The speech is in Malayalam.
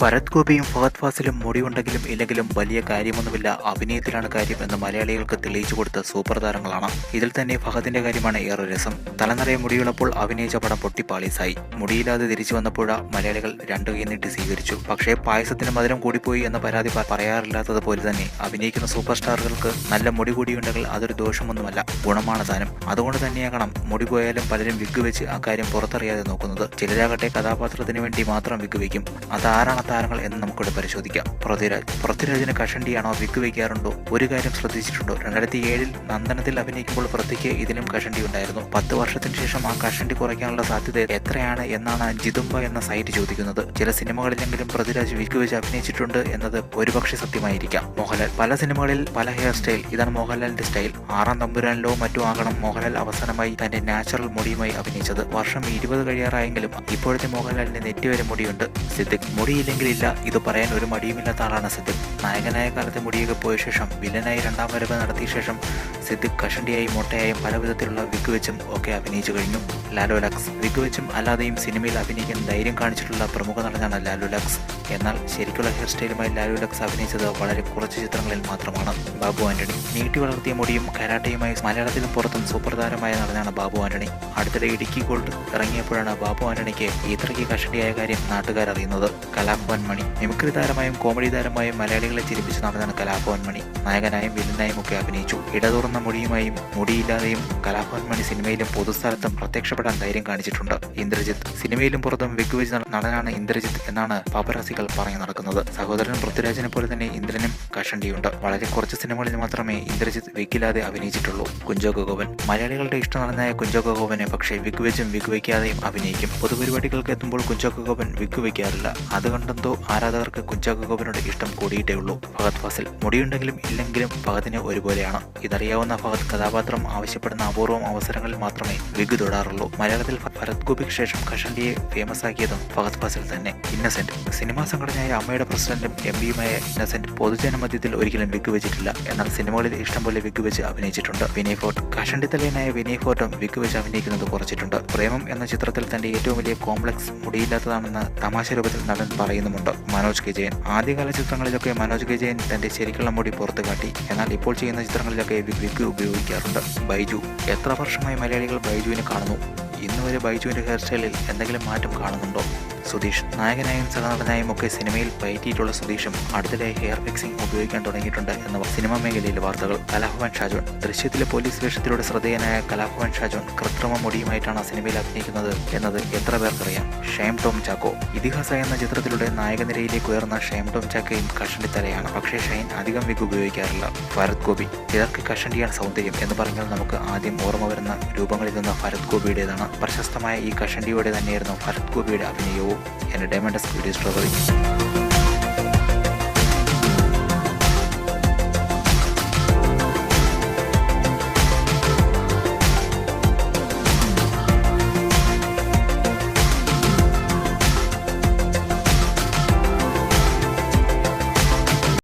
ഭരത് ഗോപിയും ഫഹദ് ഫാസിലും മുടിയുണ്ടെങ്കിലും ഇല്ലെങ്കിലും വലിയ കാര്യമൊന്നുമില്ല. അഭിനയത്തിലാണ് കാര്യം എന്ന് മലയാളികൾക്ക് തെളിയിച്ചു കൊടുത്ത സൂപ്പർ താരങ്ങളാണ്. ഇതിൽ തന്നെ ഫഹദിന്റെ കാര്യമാണ് ഏറെ രസം. തലനിറയെ മുടിയുള്ളപ്പോൾ അഭിനയിച്ച പടം പൊട്ടിപ്പാളീസായി. മുടിയില്ലാതെ തിരിച്ചു വന്നപ്പോഴ മലയാളികൾ രണ്ടു കൈ നീട്ടി സ്വീകരിച്ചു. പക്ഷേ പായസത്തിന് മധുരം കൂടിപ്പോയി എന്ന പരാതി പറയാറില്ലാത്തതുപോലെ തന്നെ അഭിനയിക്കുന്ന സൂപ്പർ സ്റ്റാറുകൾക്ക് നല്ല മുടി കൂടിയുണ്ടെങ്കിൽ അതൊരു ദോഷമൊന്നുമല്ല ഗുണമാണ് താനും. അതുകൊണ്ട് തന്നെയാകണം മുടി പോയാലും പലരും വിഗ് വെച്ച് ആ കാര്യം പുറത്തറിയാതെ നോക്കുന്നത്. ചിലരാകട്ടെ കഥാപാത്രത്തിന് വേണ്ടി മാത്രം വിഗ് വയ്ക്കും അതാരാണ് താരങ്ങൾ എന്ന് നമുക്കിവിടെ പരിശോധിക്കാം. പൃഥ്വിരാജ് പൃഥ്വിരാജിന് കഷണ്ടിയാണോ വിക്ക് വയ്ക്കാറുണ്ടോ ഒരു കാര്യം ശ്രദ്ധിച്ചിട്ടുണ്ടോ? രണ്ടായിരത്തി ഏഴിൽ നന്ദനത്തിൽ അഭിനയിക്കുമ്പോൾ പൃഥ്വിക്ക് ഇതിലും കഷണ്ടി ഉണ്ടായിരുന്നു. പത്ത് വർഷത്തിന് ശേഷം ആ കഷണ്ടി കുറയ്ക്കാനുള്ള സാധ്യത എത്രയാണ് എന്നാണ് ജിതുംബ എന്ന സൈറ്റ് ചോദിക്കുന്നത്. ചില സിനിമകളിലെങ്കിലും പൃഥ്വിരാജ് വിക്ക് വെച്ച് അഭിനയിച്ചിട്ടുണ്ട് എന്നത് ഒരുപക്ഷെ സത്യമായിരിക്കാം. മോഹൻലാൽ പല സിനിമകളിൽ പല ഹെയർ സ്റ്റൈൽ. ഇതാണ് മോഹൻലാലിന്റെ സ്റ്റൈൽ. ആറാം തമ്പുരാനിലോ മറ്റോ ആകണം മോഹൻലാൽ അവസാനമായി തന്റെ നാച്ചുറൽ മുടിയുമായി അഭിനയിച്ചത്. വർഷം ഇരുപത് കഴിയാറായെങ്കിലും ഇപ്പോഴത്തെ മോഹൻലാലിന്റെ നെറ്റി വരെ മുടിയുണ്ട്. സിദ്ദിഖ് മുടിയില്ലെങ്കിലില്ല ഇത് പറയാൻ ഒരു മടിയുമില്ലാത്ത ആളാണ് സിദ്ദിഖ്. നായകനായ കാലത്ത് മുടിയൊക്കെ പോയ ശേഷം വില്ലനായി രണ്ടാം വരവ് നടത്തിയ ശേഷം സിദ്ദിഖ് കഷണ്ടിയായും മൊട്ടയായും പല വിധത്തിലുള്ള വിക്ക് വെച്ചും ഒക്കെ അഭിനയിച്ചു കഴിഞ്ഞു. ലാലോ ലക്സ്. വിക്ക് വെച്ചും അല്ലാതെയും സിനിമയിൽ അഭിനയിക്കാൻ ധൈര്യം കാണിച്ചിട്ടുള്ള പ്രമുഖ നടനാണ് ലാലോ ലക്സ്. എന്നാൽ ശരിക്കുള്ള ഹെയർ സ്റ്റൈലുമായി ലാലു അഭിനയിച്ചത് വളരെ കുറച്ച് ചിത്രങ്ങളിൽ മാത്രമാണ്. ബാബു ആന്റണി നീട്ടി വളർത്തിയ മുടിയും കരാട്ടയുമായി മലയാളത്തിലും പുറത്തും സൂപ്പർ താരമായ നടനാണ് ബാബു ആന്റണി. അടുത്തിടെ ഇടുക്കി ഗോൾഡ് ഇറങ്ങിയപ്പോഴാണ് ബാബു ആന്റണിക്ക് ഇത്രയ്ക്ക് കഷണിയായ കാര്യം നാട്ടുകാർ അറിയുന്നത്. കലാഭവൻ മണി മിമിക്രി താരമായും കോമഡി താരമായും മലയാളികളെ ചിരിപ്പിച്ച് നടനാണ് കലാഭവൻ മണി നായകനായും വില്ലനായും ഒക്കെ അഭിനയിച്ചു. ഇടതുറന്ന മുടിയുമായും മുടിയില്ലാതെയും കലാഭവൻ മണി സിനിമയിലും പൊതുസ്ഥലത്തും പ്രത്യക്ഷപ്പെടാൻ ധൈര്യം കാണിച്ചിട്ടുണ്ട്. ഇന്ദ്രജിത്ത് സിനിമയിലും പുറത്തും വിഗ് വെച്ച് നടനാണ് ഇന്ദ്രജിത്ത് എന്നാണ് പാപ്പരാസികൾ പറഞ്ഞു നടക്കുന്നത്. സഹോദരൻ പൃഥ്വിരാജിനെ പോലെ തന്നെ ഇന്ദ്രനും കഷണ്ടിയുണ്ട്. വളരെ കുറച്ച് സിനിമകളിൽ മാത്രമേ ഇന്ദ്രജിത്ത് വിഗില്ലാതെ അഭിനയിച്ചിട്ടുള്ളൂ. കുഞ്ചോ ഗോപൻ മലയാളികളുടെ ഇഷ്ട നടനായ കുഞ്ചോ ഗോപനെ പക്ഷേ വിഗ് വെച്ചും വിഗ് വയ്ക്കാതെയും അഭിനയിക്കും. പൊതുപരിപാടികൾക്ക് എത്തുമ്പോൾ കുഞ്ചോ ഗോപൻ വിഗ് വയ്ക്കാറില്ല അതുകൊണ്ടെന്തോ ആരാധകർക്ക് കുഞ്ചോ ഗോപനോട് ഇഷ്ടം കൂടിയിട്ടേ ഉള്ളൂ. ഫഹദ് ഫാസിൽ. മുടിയുണ്ടെങ്കിലും ഇല്ലെങ്കിലും ഫഹദിന് ഒരുപോലെയാണ്. ഇതറിയാവുന്ന ഫഹദ് കഥാപാത്രം ആവശ്യപ്പെടുന്ന അപൂർവം അവസരങ്ങളിൽ മാത്രമേ വിഗ് തൊടാറുള്ളൂ. മലയാളത്തിൽ ഭരത് ഗോപിക്ക് ശേഷം കഷണ്ടിയെ ഫേമസ് ആക്കിയതും ഫഹദ് ഫാസിൽ തന്നെ. ഇന്നസെന്റ്. സിനിമാ സംഘടനയായ അമ്മയുടെ പ്രസിഡന്റും എം പിയുമായ ഇന്നസെന്റ് പൊതുജന മധ്യത്തിൽ ഒരിക്കലും വിഗ് വെച്ചിട്ടില്ല എന്നാൽ സിനിമകളിൽ ഇഷ്ടംപോലെ വിഗ് വെച്ച് അഭിനയിച്ചിട്ടുണ്ട്. വിനയ് ഫോർട്ട്. കഷണ്ടി തലയനായ വിനയ് ഫോർട്ടും വിഗ് വെച്ച് അഭിനയിക്കുന്നത് കുറച്ചിട്ടുണ്ട്. പ്രേമം എന്ന ചിത്രത്തിൽ തന്റെ ഏറ്റവും വലിയ കോംപ്ലക്സ് മുടിയില്ലാത്തതാണെന്ന് തമാശ രൂപത്തിൽ നടൻ പറയുന്നുമുണ്ട്. മനോജ് കെ ജയൻ. ആദ്യകാല ചിത്രങ്ങളിലൊക്കെ മനോജ് കെ ജയൻ തന്റെ ശരിക്കുള്ള മുടി പുറത്തു കാട്ടി. എന്നാൽ ഇപ്പോൾ ചെയ്യുന്ന ചിത്രങ്ങളിലൊക്കെ വിക്ക് ഉപയോഗിക്കാറുണ്ട്. ബൈജു. എത്ര വർഷമായി മലയാളികൾ ബൈജുവിനെ കാണുന്നു? ഇന്നുവരെ ബൈജുവിന്റെ ഹെയർ സ്റ്റൈലിൽ എന്തെങ്കിലും മാറ്റം കാണുന്നുണ്ടോ? സുധീഷ്. നായകനായും സഹനടനായും ഒക്കെ സിനിമയിൽ പയറ്റിയിട്ടുള്ള സുധീഷും അടുത്തിടെ ഹെയർ ഫിക്സിംഗ് ഉപയോഗിക്കാൻ തുടങ്ങിയിട്ടുണ്ട് എന്ന സിനിമാ മേഖലയിലെ വാർത്തകൾ. കലാഭവൻ ഷാജോൺ. ദൃശ്യത്തിലെ പോലീസ് വേഷത്തിലൂടെ ശ്രദ്ധേയനായ കലാഭവൻ ഷാജോൺ കൃത്രിമ മുടിയുമായിട്ടാണ് സിനിമയിൽ അഭിനയിക്കുന്നത് എന്നത് എത്ര പേർക്കറിയാം. ഷെയം ടോം ചാക്കോ. ഇതിഹാസ എന്ന ചിത്രത്തിലൂടെ നായകനിരയിലേക്ക് ഉയർന്ന ഷെയം ടോം ചാക്കയും കഷണ്ടി തലയാണ്. പക്ഷേ ഷൈൻ അധികം വിഗ് ഉപയോഗിക്കാറില്ല. ഭരത് ഗോപി. ചിലർക്ക് കഷണ്ടിയാണ് സൗന്ദര്യം എന്ന് പറഞ്ഞാൽ നമുക്ക് ആദ്യം ഓർമ്മ വരുന്ന രൂപങ്ങളിൽ നിന്ന് ഭരത് ഗോപിയുടേതാണ്. പ്രശസ്തമായ ഈ കഷണ്ടിയോടെ തന്നെയായിരുന്നു ഭരത് ഗോപിയുടെ അഭിനയവും. Entertainment studio strawberry